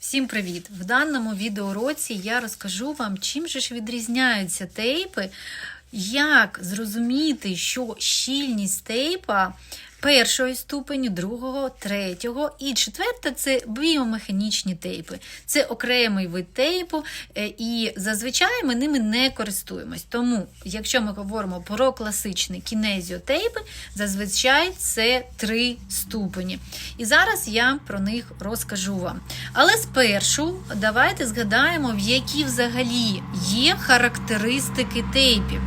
Всім привіт! В даному відеоуроці я розкажу вам, чим же ж відрізняються тейпи, як зрозуміти, що щільність тейпа першої ступеню, другого, третього і четверта це біомеханічні тейпи. Це окремий вид тейпу, е, і зазвичай ми ними не користуємось. Тому, якщо ми говоримо про класичні кінезіотейпи, зазвичай це три ступені. І зараз я про них розкажу вам. Але спершу давайте згадаємо, в які взагалі є характеристики тейпів.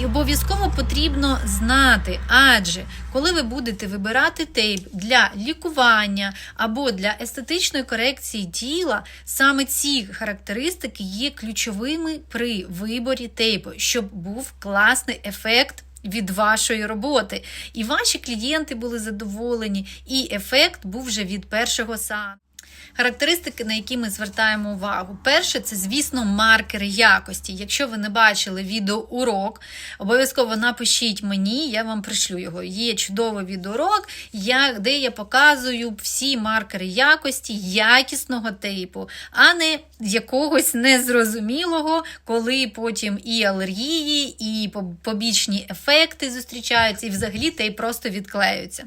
І обов'язково потрібно знати, адже коли ви будете вибирати тейп для лікування або для естетичної корекції тіла, саме ці характеристики є ключовими при виборі тейпу, щоб був класний ефект. Від вашої роботи, і ваші клієнти були задоволені, і ефект був вже від першого сеансу. Характеристики, на які ми звертаємо увагу. Перше, це, звісно, маркери якості. Якщо ви не бачили відеоурок, обов'язково напишіть мені, я вам пришлю його. Є чудовий відеоурок, де я показую всі маркери якості якісного типу, а не якогось незрозумілого, коли потім і алергії, і побічні ефекти зустрічаються, і взагалі тейп просто відклеюється.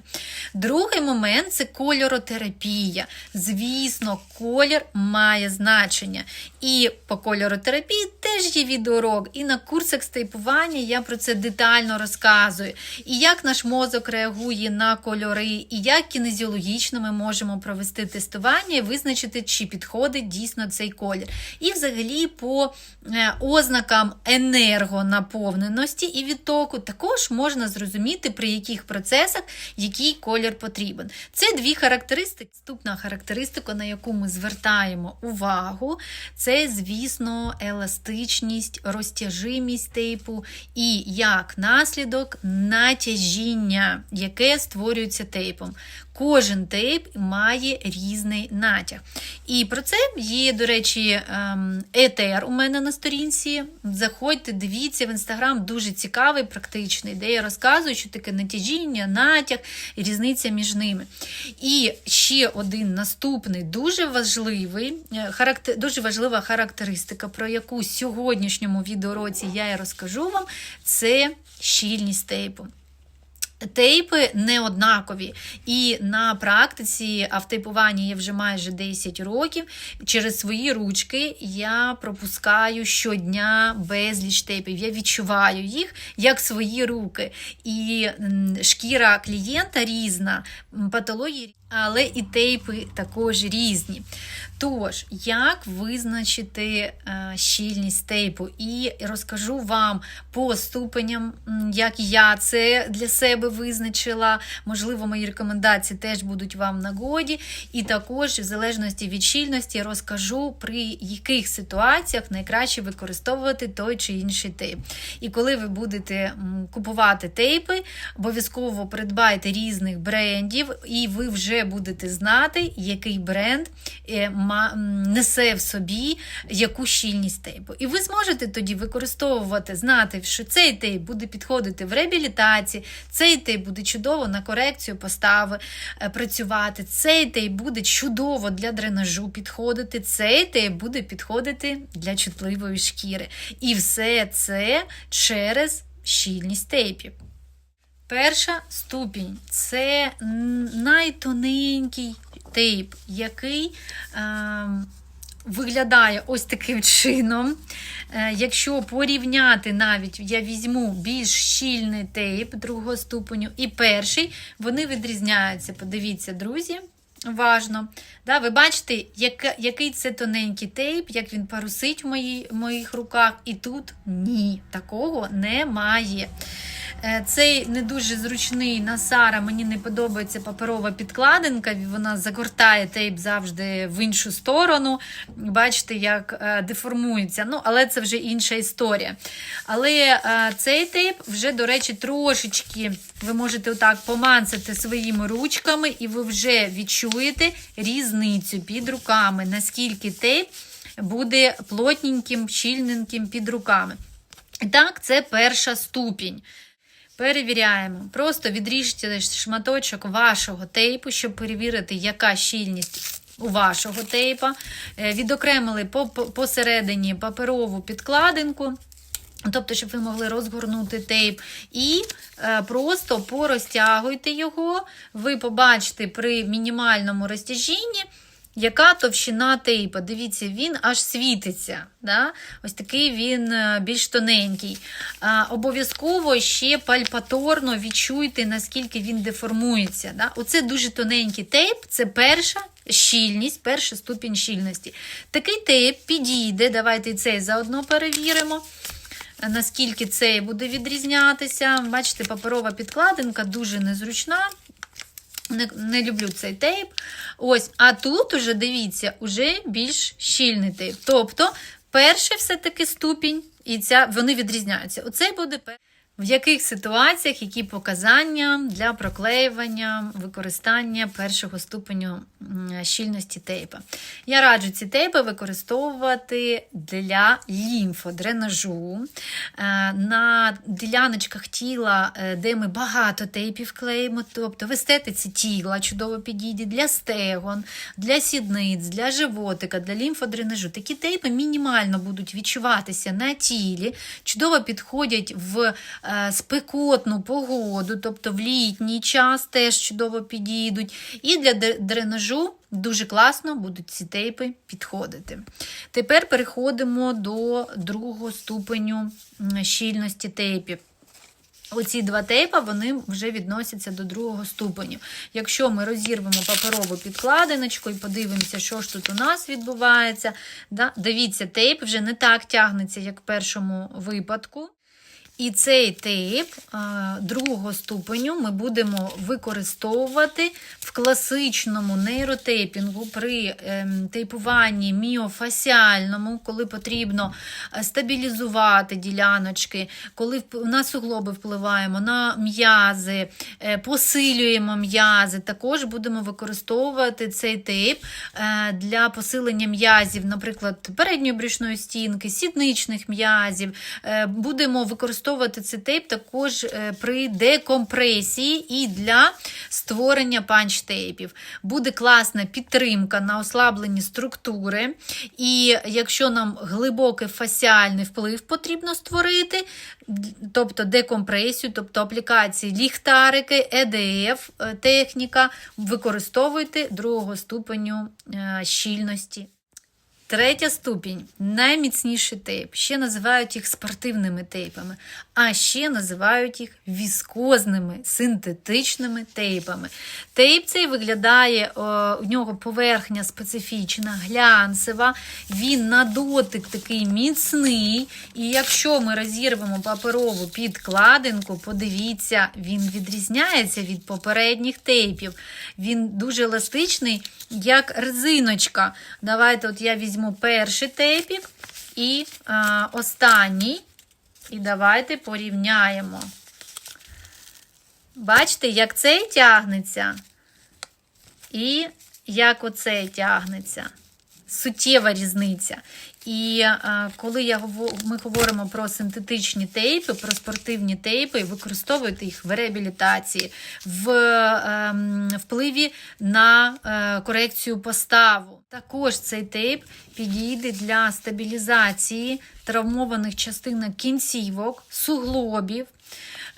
Другий момент це кольоротерапія. Звісно, колір має значення. І по кольоротерапії теж є відеоурок, і на курсах стейпування я про це детально розказую. І як наш мозок реагує на кольори, і як кінезіологічно ми можемо провести тестування і визначити, чи підходить дійсно цей колір. І взагалі по е, ознакам енергонаповненості і відтоку також можна зрозуміти, при яких процесах який колір потрібен. Це дві характеристики. Наступна характеристика, на яку ми звертаємо увагу, це, звісно, еластичність, розтяжимість тейпу і як наслідок натяжіння, яке створюється тейпом. Кожен тейп має різний натяг. І про це є, до речі, ем, етер у мене на сторінці. Заходьте, дивіться в інстаграм, дуже цікавий, практичний, де я розказую, що таке натяжіння, натяг і різниця між ними. І ще один наступний дуже важливий, е, характер, дуже важлива характеристика, про яку в сьогоднішньому відеоуроці я і розкажу вам, це щільність тейпу. Тейпи не однакові. І на практиці автейпування є вже майже 10 років. Через свої ручки я пропускаю щодня безліч тейпів. Я відчуваю їх як свої руки. І шкіра клієнта різна, патології, але і тейпи також різні. Тож, як визначити е, щільність тейпу? І розкажу вам по ступеням, як я це для себе визначила. Можливо, мої рекомендації теж будуть вам нагоді. І також, в залежності від щільності, розкажу, при яких ситуаціях найкраще використовувати той чи інший тейп. І коли ви будете купувати тейпи, обов'язково придбайте різних брендів, і ви вже будете знати, який бренд несе в собі яку щільність тейпу. І ви зможете тоді використовувати, знати, що цей тейп буде підходити в реабілітації, цей тейп буде чудово на корекцію постави е, працювати, цей тейп буде чудово для дренажу підходити, цей тейп буде підходити для чутливої шкіри. І все це через щільність тейпів. Перша ступінь це найтоненький тейп, який е, виглядає ось таким чином. Е, якщо порівняти навіть, я візьму більш щільний тейп другого ступеню і перший, вони відрізняються. Подивіться, друзі. Важно. Да, Ви бачите, як, який це тоненький тейп, як він парусить в, мої, моїх руках, і тут ні, такого немає. Е, цей не дуже зручний на Сара, мені не подобається паперова підкладинка, вона загортає тейп завжди в іншу сторону. Бачите, як е, деформується. Ну, Але це вже інша історія. Але е, цей тейп вже, до речі, трошечки ви можете отак поманцати своїми ручками, і ви вже відчуєте різницю під руками, наскільки тейп буде плотненьким, щільненьким під руками. І так, це перша ступінь. Перевіряємо. Просто відріжте шматочок вашого тейпу, щоб перевірити, яка щільність у вашого тейпа. Е, Відокремили по- по- посередині паперову підкладинку. Тобто, щоб ви могли розгорнути тейп, і е, просто порозтягуйте його. Ви побачите при мінімальному розтяжінні, яка товщина тейпа. Дивіться, він аж світиться. Да? Ось такий він е, більш тоненький. Обов'язково ще пальпаторно відчуйте, наскільки він деформується. Да? Оце дуже тоненький тейп, це перша щільність, перша ступінь щільності. Такий тейп підійде. Давайте цей заодно перевіримо наскільки це буде відрізнятися. Бачите, паперова підкладинка дуже незручна. Не, не люблю цей тейп. Ось, а тут уже дивіться, уже більш щільний тейп. Тобто, перший все-таки ступінь, і ця, вони відрізняються. Оцей буде перший. В яких ситуаціях які показання для проклеювання використання першого ступеню щільності тейпа? Я раджу ці тейпи використовувати для лімфодренажу. Е, На діляночках тіла, е, де ми багато тейпів клеїмо, тобто в естетиці тіла чудово підійде для стегон, для сідниць, для животика, для лімфодренажу. Такі тейпи мінімально будуть відчуватися на тілі, чудово підходять в спекотну погоду, тобто в літній час теж чудово підійдуть. І для дренажу дуже класно будуть ці тейпи підходити. Тепер переходимо до другого ступеню щільності тейпів. Оці два тейпа вони вже відносяться до другого ступеню. Якщо ми розірвемо паперову підкладиночку і подивимося, що ж тут у нас відбувається, да, дивіться, тейп вже не так тягнеться, як в першому випадку. І цей тейп а, другого ступеню ми будемо використовувати в класичному нейротейпінгу при ем, тейпуванні міофасіальному, коли потрібно е, стабілізувати діляночки, коли на суглоби впливаємо на м'язи, е, посилюємо м'язи. Також будемо використовувати цей е, для посилення м'язів, наприклад, передньої брюшної стінки, сідничних м'язів. Е, Будемо використовувати цей тейп також е, при декомпресії і для створення панч-тейпів. Буде класна підтримка на ослаблені структури. І якщо нам глибокий фасіальний вплив потрібно створити, тобто декомпресію, тобто аплікації ліхтарики, ЕДФ е, техніка, використовуйте другого ступеню е, щільності. Третя ступінь найміцніший тейп. Ще називають їх спортивними тейпами, а ще називають їх віскозними синтетичними тейпами. Тейп цей виглядає, у нього поверхня специфічна, глянцева, він на дотик такий міцний. І якщо ми розірвемо паперову підкладинку, подивіться, він відрізняється від попередніх тейпів. Він дуже еластичний, як резиночка. Давайте от я візьму перший тейпік і а, останній. І давайте порівняємо. Бачите, як цей тягнеться, і як оцей тягнеться. Суттєва різниця. І а, коли я, ми говоримо про синтетичні тейпи, про спортивні тейпи, використовуйте їх в реабілітації, в ем, впливі на е, корекцію поставу. Також цей тейп підійде для стабілізації травмованих частинок кінцівок, суглобів.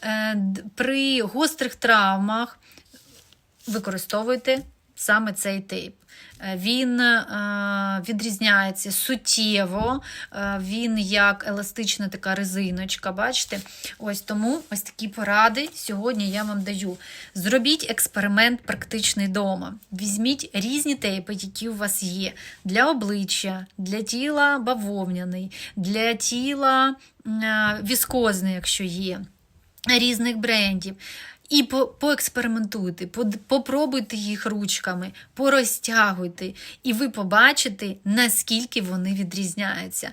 Е, При гострих травмах використовуйте саме цей тейп. Е, Він е, відрізняється суттєво, е, він як еластична така резиночка. Бачите? Ось тому ось такі поради сьогодні я вам даю. Зробіть експеримент практичний вдома. Візьміть різні тейпи, які у вас є для обличчя, для тіла бавовняний, для тіла віскозний, якщо є різних брендів. І по- поекспериментуйте, по, попробуйте їх ручками, порозтягуйте, і ви побачите, наскільки вони відрізняються.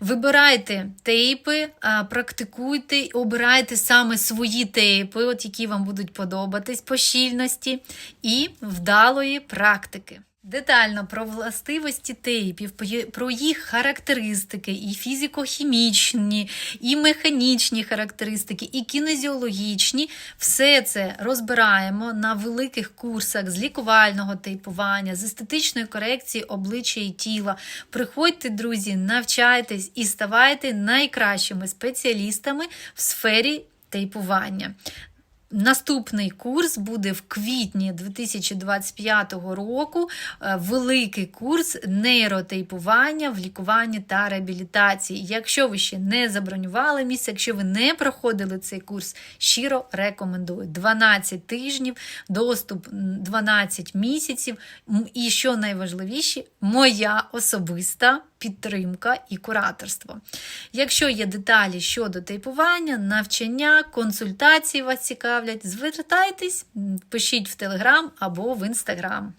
Вибирайте тейпи, практикуйте, обирайте саме свої тейпи, от які вам будуть подобатись по щільності, і вдалої практики. Детально про властивості тейпів, про їх характеристики, і фізико-хімічні, і механічні характеристики, і кінезіологічні. Все це розбираємо на великих курсах з лікувального тейпування, з естетичної корекції обличчя і тіла. Приходьте, друзі, навчайтесь і ставайте найкращими спеціалістами в сфері тейпування. Наступний курс буде в квітні 2025 року. Е, Великий курс нейротейпування в лікуванні та реабілітації. Якщо ви ще не забронювали місце, якщо ви не проходили цей курс, щиро рекомендую. 12 тижнів, доступ 12 місяців. І що найважливіше, моя особиста підтримка і кураторство. Якщо є деталі щодо тейпування, навчання, консультації вас цікавлять, звертайтесь, пишіть в Телеграм або в Інстаграм.